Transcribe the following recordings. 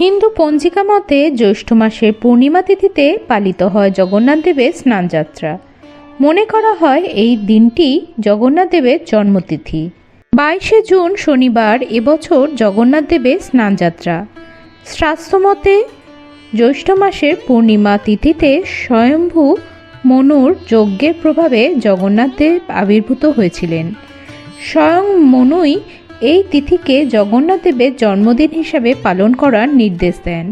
হিন্দু পঞ্জিকা মতে জ্যৈষ্ঠ মাসের পূর্ণিমা তিথিতে পালিত হয় জগন্নাথ দেবের স্নানযাত্রা। মনে করা হয় এই দিনটি জগন্নাথ দেবের জন্মতিথি। বাইশে জুন শনিবার এবছর জগন্নাথ দেবের স্নানযাত্রা। শাস্ত্রমতে জ্যৈষ্ঠ মাসের পূর্ণিমা তিথিতে স্বয়ম্ভু মনুর যজ্ঞের প্রভাবে জগন্নাথ দেব আবির্ভূত হয়েছিলেন। স্বয়ং মনুই এই তিথিকে জগন্নাথ দেবের জন্মদিন হিসাবে পালন করার নির্দেশ দেন।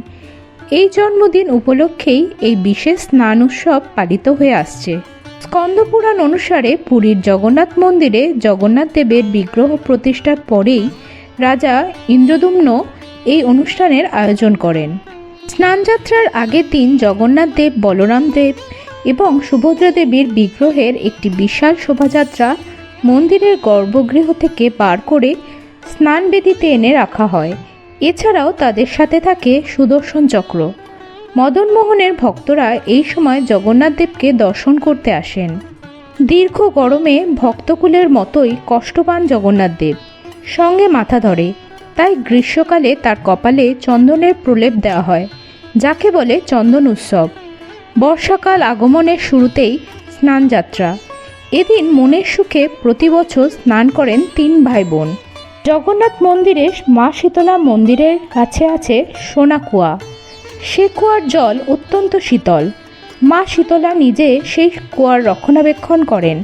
এই জন্মদিন উপলক্ষেই এই বিশেষ স্নান উৎসব পালিত হয়ে আসছে। স্কন্দপুরাণ অনুসারে পুরীর জগন্নাথ মন্দিরে জগন্নাথ দেবের বিগ্রহ প্রতিষ্ঠার পরেই রাজা ইন্দ্রদুম্ন এই অনুষ্ঠানের আয়োজন করেন। স্নানযাত্রার আগের দিন জগন্নাথ দেব বলরাম দেব এবং সুভদ্রা দেবীর বিগ্রহের একটি বিশাল শোভাযাত্রা মন্দিরের গর্ভগৃহ থেকে বার করে স্নানবেদিতে এনে রাখা হয়। এছাড়াও তাদের সাথে থাকে সুদর্শন চক্র। মদনমোহনের ভক্তরা এই সময় জগন্নাথ দেবকে দর্শন করতে আসেন। দীর্ঘ গরমে ভক্তকুলের মতোই কষ্ট পান জগন্নাথ দেব। সঙ্গে মাথা ধরে। তাই গ্রীষ্মকালে তার কপালে চন্দনের প্রলেপ দেওয়া হয়, যাকে বলে চন্দন উৎসব। বর্ষাকাল আগমনের শুরুতেই স্নানযাত্রা। এদিন মনের সুখে প্রতি বছর স্নান করেন তিন ভাই বোন। জগন্নাথ মন্দিরে মা শীতলা মন্দিরের কাছে আছে সোনা কুয়া। সে কুয়ার জল অত্যন্ত শীতল। মা শীতলা নিজে সেই কুয়ার রক্ষণাবেক্ষণ করেন।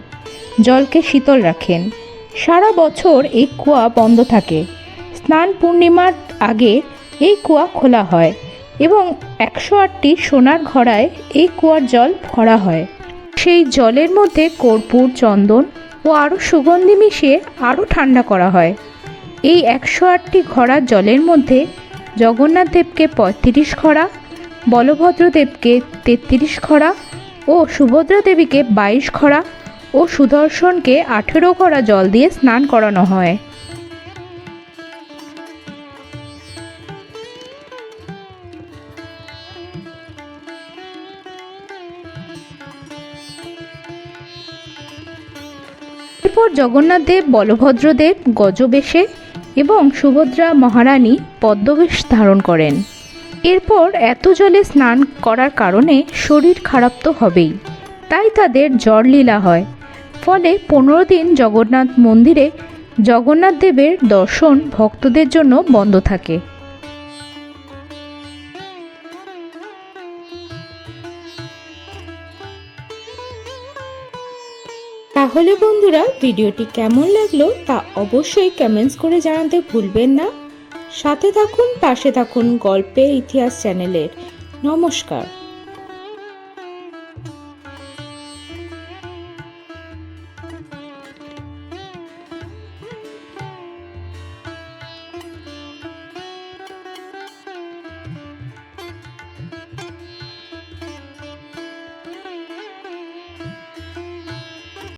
জলকে শীতল রাখেন। সারা বছর এই কুয়া বন্ধ থাকে। স্নান পূর্ণিমার আগে এই কুয়া খোলা হয় এবং একশো আটটি সোনার ঘড়ায় এই কুয়ার জল ভরা হয়। সেই জলের মধ্যে কর্পূর, চন্দন ও আরও সুগন্ধি মিশিয়ে আরও ঠান্ডা করা হয়। এই একশো আটটি ঘড়ার জলের মধ্যে জগন্নাথ দেবকে পঁয়ত্রিশ ঘড়া বলভদ্রদেবকে তেত্রিশ ঘড়া ও সুভদ্রা দেবীকে বাইশ ঘড়া ও সুদর্শনকে আঠেরো ঘড়া জল দিয়ে স্নান করানো হয়। এরপর জগন্নাথ দেব, বলভদ্র গজবেশে এবং সুভদ্রা মহারানী পদ্মবেশ ধারণ করেন। এরপর এত জলে স্নান করার কারণে শরীর খারাপ তো হবেই। তাই তাদের জ্বর লীলা হয়। ফলে পনেরো দিন জগন্নাথ মন্দিরে জগন্নাথ দেবের দর্শন ভক্তদের জন্য বন্ধ থাকে। তাহলে বন্ধুরা ভিডিওটি কেমন লাগল তা অবশ্যই কমেন্টস করে জানাতে ভুলবেন না। সাথে থাকুন, পাশে থাকুন গল্পের ইতিহাস চ্যানেলের নমস্কার।